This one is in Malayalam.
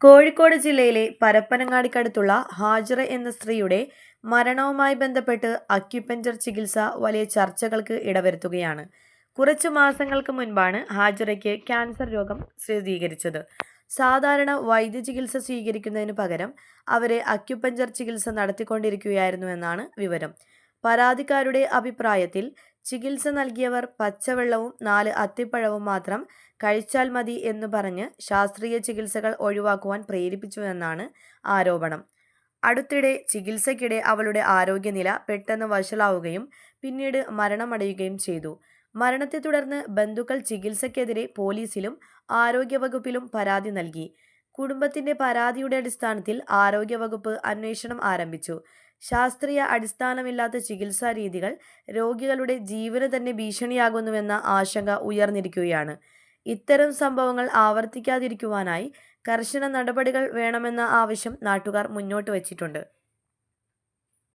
കോഴിക്കോട് ജില്ലയിലെ പരപ്പനങ്ങാടിക്കടുത്തുള്ള ഹാജിറ എന്ന സ്ത്രീയുടെ മരണവുമായി ബന്ധപ്പെട്ട് അക്യുപഞ്ചർ ചികിത്സ വലിയ ചർച്ചകൾക്ക് ഇടവരുത്തുകയാണ്. കുറച്ചു മാസങ്ങൾക്ക് മുൻപാണ് ഹാജിറയ്ക്ക് ക്യാൻസർ രോഗം സ്ഥിരീകരിച്ചത്. സാധാരണ വൈദ്യചികിത്സ സ്വീകരിക്കുന്നതിന് പകരം അവരെ അക്യുപഞ്ചർ ചികിത്സ നടത്തിക്കൊണ്ടിരിക്കുകയായിരുന്നു എന്നാണ് വിവരം. പരാതിക്കാരുടെ അഭിപ്രായത്തിൽ ചികിത്സ നൽകിയവർ പച്ചവെള്ളവും നാല് അത്തിപ്പഴവും മാത്രം കഴിച്ചാൽ മതി എന്ന് പറഞ്ഞ് ശാസ്ത്രീയ ചികിത്സകൾ ഒഴിവാക്കുവാൻ പ്രേരിപ്പിച്ചുവെന്നാണ് ആരോപണം. അടുത്തിടെ ചികിത്സയ്ക്കിടെ അവളുടെ ആരോഗ്യനില പെട്ടെന്ന് വഷളാവുകയും പിന്നീട് മരണമടയുകയും ചെയ്തു. മരണത്തെ തുടർന്ന് ബന്ധുക്കൾ ചികിത്സയ്ക്കെതിരെ പോലീസിലും ആരോഗ്യവകുപ്പിലും പരാതി നൽകി. കുടുംബത്തിന്റെ പരാതിയുടെ അടിസ്ഥാനത്തിൽ ആരോഗ്യവകുപ്പ് അന്വേഷണം ആരംഭിച്ചു. ശാസ്ത്രീയ അടിസ്ഥാനമില്ലാത്ത ചികിത്സാ രീതികൾ രോഗികളുടെ ജീവന് തന്നെ ഭീഷണിയാകുന്നുവെന്ന ആശങ്ക ഉയർന്നിരിക്കുകയാണ്. ഇത്തരം സംഭവങ്ങൾ ആവർത്തിക്കാതിരിക്കുവാനായി കർശന നടപടികൾ വേണമെന്ന ആവശ്യം നാട്ടുകാർ മുന്നോട്ട് വച്ചിട്ടുണ്ട്.